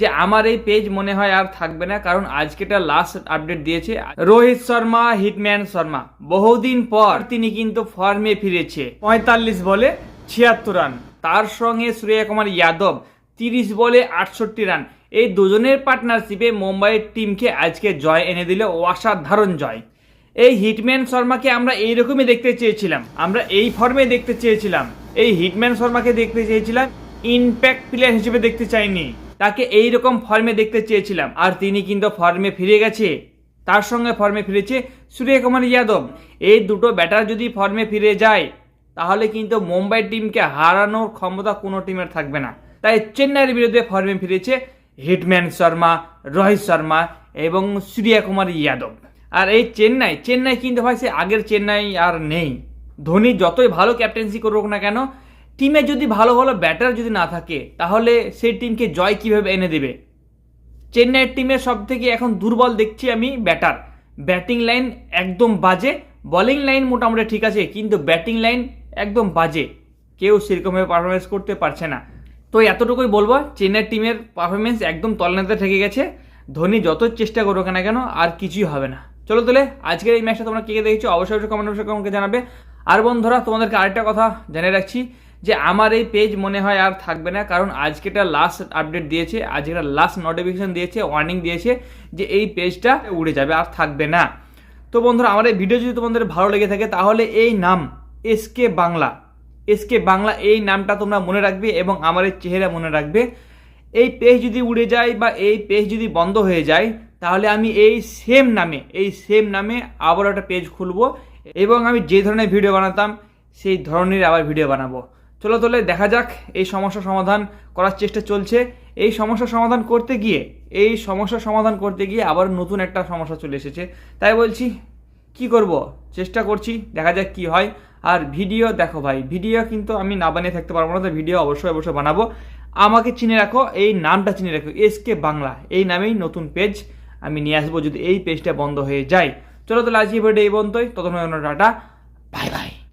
যে আমার এই পেজ মনে হয় আর থাকবে না, কারণ আজকেটা লাস্ট আপডেট দিয়েছে রোহিত শর্মা হিটম্যান শর্মা। বহুদিন পর তিনি কিন্তু ফর্মে ফিরেছে, পঁয়তাল্লিশ বলে ছিয়াত্তর রান। তার সঙ্গে সূর্য কুমার যাদব, তিরিশ বলে আটষট্টি রান। এই দুজনের পার্টনারশিপে মুম্বাইয়ের টিমকে আজকে জয় এনে দিল অসাধারণ জয়। এই হিটম্যান শর্মাকে আমরা এইরকমই দেখতে চেয়েছিলাম। আমরা এই ফর্মে দেখতে চেয়েছিলাম। এই হিটম্যান শর্মাকে দেখতে চেয়েছিলাম ইনপ্যাক্ট প্লেয়ার হিসেবে দেখতে চাইনি। তাকে এই রকম ফর্মে দেখতে চেয়েছিলাম। আর তিনি কিন্তু ফর্মে ফিরে গেছে। তার সঙ্গে ফর্মে ফিরেছে সূর্যকুমার যাদব। এই দুটো ব্যাটার যদি ফর্মে ফিরে যায়, তাহলে কিন্তু মুম্বাই টিমকে হারানোর ক্ষমতা কোনো টিমের থাকবে না। তাই চেন্নাইয়ের বিরুদ্ধে ফর্মে ফিরেছে হিটম্যান শর্মা, রোহিত শর্মা এবং সূর্যকুমার যাদব। আর এই চেন্নাই চেন্নাই কিন্তু ভাই সে আগের চেন্নাই আর নেই। ধোনি যতই ভালো ক্যাপ্টেন্সি করুক না কেন টিমে যদি ভালো ভালো ব্যাটার যদি না থাকে, তাহলে সেই টিমকে জয় কীভাবে এনে দেবে? চেন্নাইয়ের টিমের সব থেকে এখন দুর্বল দেখছি আমি ব্যাটার। ব্যাটিং লাইন একদম বাজে, বোলিং লাইন মোটামুটি ঠিক আছে, কিন্তু ব্যাটিং লাইন একদম বাজে। কেউ সেরকমভাবে পারফরমেন্স করতে পারছে না। তো এতটুকুই বলব চেন্নাই টিমের পারফরমেন্স একদম তলনাতে থেকে গেছে। ধোনি যত চেষ্টা করুক না কেন, আর কিছুই হবে না। চলো তাহলে, আজকের এই ম্যাচটা তোমরা কে দেখেছ, অবশ্যই অবশ্যই কমেন্ট বক্সে আমাকে জানাবে। আর বন্ধুরা, তোমাদেরকে আরেকটা কথা জানিয়ে রাখছি যে আমার এই পেজ মনে হয় আর থাকবে না, কারণ আজকেটা লাস্ট আপডেট দিয়েছে আজকেটা লাস্ট নোটিফিকেশন দিয়েছে ওয়ার্নিং দিয়েছে যে এই পেজটা উড়ে যাবে, আর থাকবে না। তো বন্ধুরা, আমার এই ভিডিও যদি তোমাদের ভালো লেগে থাকে, তাহলে এই নাম এসকে বাংলা এসকে বাংলা এই নামটা তোমরা মনে রাখবে এবং আমার এই চেহারা মনে রাখবে। এই পেজ যদি উড়ে যায় বা এই পেজ যদি বন্ধ হয়ে যায়, তাহলে আমি এই সেম নামে, এই সেম নামে আবার একটা পেজ খুলবো এবং আমি যে ধরনের ভিডিও বানাতাম, সেই ধরনের আবার ভিডিও বানাবো। চলো তাহলে দেখা যাক এই সমস্যা সমাধান করার চেষ্টা চলছে। এই সমস্যা সমাধান করতে গিয়ে, এই সমস্যা সমাধান করতে গিয়ে আবার নতুন একটা সমস্যা চলে এসেছে। তাই বলছি, কি করব? চেষ্টা করছি, দেখা যাক কি হয়। আর ভিডিও দেখো ভাই, ভিডিও কিন্তু আমি না বানিয়ে থাকতে পারব না তো ভিডিও অবশ্যই অবশ্যই বানাবো। আমাকে চিনে রাখো, এই নামটা চিনে রাখো এসকে বাংলা, এই নামেই নতুন পেজ আমি নিয়ে আসব যদি এই পেজটা বন্ধ হয়ে যায়। চলো তাহলে আজকে ভিডিও এই বন্ধই ততক্ষণ টাটা বাই বাই